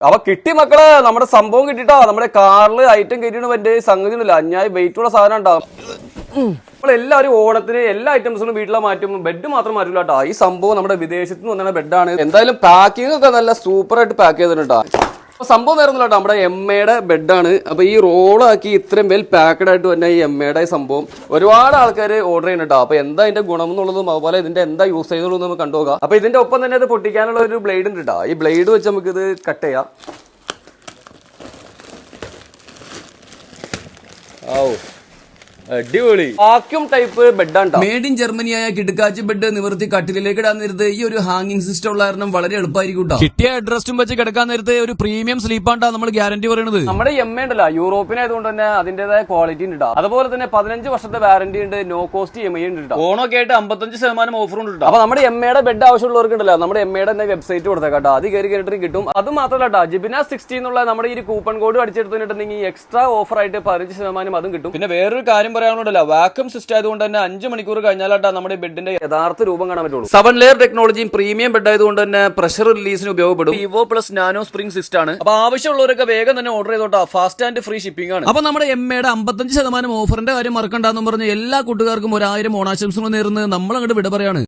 അപ്പൊ കിട്ടി മക്കളെ നമ്മുടെ സംഭവം കിട്ടിട്ടോ? നമ്മുടെ കാറിൽ ഐറ്റം കിട്ടിയിട്ട് വലിയ സംഗതി ഒന്നുമില്ല അഞ്ഞായി വെയിറ്റ് ഉള്ള സാധനം ഉണ്ടാവും നമ്മളെല്ലാവരും ഓണത്തിന് എല്ലാ ഐറ്റംസും വീട്ടിലെ മാറ്റും ബെഡ് മാത്രം മാറ്റില്ല കേട്ടോ ഈ സംഭവം നമ്മുടെ വിദേശത്ത് നിന്ന് വന്ന ബെഡാണ് എന്തായാലും പാക്കിംഗ് ഒക്കെ നല്ല സൂപ്പർ ആയിട്ട് പാക്ക് ചെയ്തിട്ടുണ്ടോ അപ്പൊ സംഭവം വേറെ ഒന്നുമില്ല നമ്മുടെ എം എയുടെ ബെഡാണ്. അപ്പൊ ഈ റോളാക്കി ഇത്രയും വെൽ പാക്കഡ് ആയിട്ട് തന്നെ ഈ എം എയുടെ സംഭവം. ഒരുപാട് ആൾക്കാർ ഓർഡർ ചെയ്യുന്നുണ്ടോ അപ്പൊ എന്താ ഇതിന്റെ ഗുണം എന്നുള്ളതും അതുപോലെ ഇതിന്റെ എന്താ യൂസ് ചെയ്യുന്നുള്ളതും നമുക്ക് കണ്ടുപോകാം അപ്പൊ ഇതിന്റെ ഒപ്പം തന്നെ ഇത് പൊട്ടിക്കാനുള്ള ഒരു ബ്ലേഡ് ഉണ്ട് കേട്ടോ ഈ ബ്ലേഡ് വെച്ച് നമുക്ക് ഇത് കട്ട് ചെയ്യാം. ഔ. അടിപൊളി വാക്യൂം ടൈപ്പ് ബെഡാണ് മേഡ് ഇൻ ജർമ്മനിയായ കിടക്കാച്ചി ബെഡ് നിവർത്തി കട്ടിലേക്ക് ഇടാൻ നേരത്ത് ഈ ഒരു ഹാങ്ങിങ് സിസ്റ്റം ഉള്ള കാരണം വളരെ എളുപ്പമായിരിക്കും ട്ടോ. കിട്ടിയ അഡ്രസ്റ്റും വെച്ച് കിടക്കാൻ നേരത്തെ ഒരു പ്രീമിയം സ്ലീപ്പാണ്ടാ നമ്മൾ ഗ്യാരണ്ടി പറയുന്നത് നമ്മുടെ എം എ ഉണ്ടല്ലോ യൂറോപ്പിയൻ ആയതുകൊണ്ട് തന്നെ അതിന്റേതായ ക്വാളിറ്റി ഉണ്ട് ട്ടോ. അതുപോലെ തന്നെ പതിനഞ്ച് വർഷത്തെ വാറന്റി ഉണ്ട് നോ കോസ്റ്റ് എം ഐ ഉണ്ട് ട്ടോ. ഓണമൊക്കെ ആയിട്ട് അമ്പത്തഞ്ച് ശതമാനം ഓഫർ ഉണ്ട് ട്ടോ. അപ്പൊ നമ്മുടെ എം എയുടെ ബെഡ് ആവശ്യമുള്ളവർക്ക് ഉണ്ടല്ലോ നമ്മുടെ എം എയുടെ തന്നെ വെബ്സൈറ്റ് കൊടുത്തേക്കാട്ടോ അത് കയറി കയറിയിട്ട് കിട്ടും അത് മാത്രമല്ല ട്ടോ, ജിബിന സിക്സ്റ്റി എന്നുള്ള നമ്മുടെ ഈ കൂപ്പൺ കോഡ് അടിച്ചെടുത്തിട്ടുണ്ടെങ്കിൽ എക്സ്ട്രാ ഓഫർ ആയിട്ട് പതിനഞ്ച് ശതമാനം അതും കിട്ടും പിന്നെ വേറൊരു കാര്യം പറയാനുണ്ടല്ലോ വാക്യൂം സിസ്റ്റം ആയതുകൊണ്ട് തന്നെ അഞ്ച് മണിക്കൂർ കഴിഞ്ഞാലാട്ടാ നമ്മുടെ ബെഡിന്റെ യഥാർത്ഥ രൂപം കാണാൻ പറ്റുള്ളൂ. സെവൻ ലെയർ ടെക്നോളജിയും പ്രീമിയം ബെഡ് ആയതുകൊണ്ട് തന്നെ പ്രഷർ റിലീസിന് ഉപയോഗപ്പെടും. Vivo plus nano spring system ആണ്. അപ്പൊ ആവശ്യമുള്ളവരൊക്കെ വേഗം തന്നെ ഓർഡർ ചെയ്തോട്ടാ. ഫാസ്റ്റ് ആൻഡ് ഫ്രീ ഷിപ്പിംഗ് ആണ്. അപ്പൊ നമ്മുടെ എം എയുടെ അമ്പത്തഞ്ച് ശതമാനം ഓഫറിന്റെ കാര്യം മറക്കണ്ടെന്നും പറഞ്ഞ് എല്ലാ കൂട്ടുകാർക്കും ഒരായിരം ഓണാശംസകൾ നേർന്ന് നമ്മൾ അങ്ങോട്ട് വിട പറയാണ്.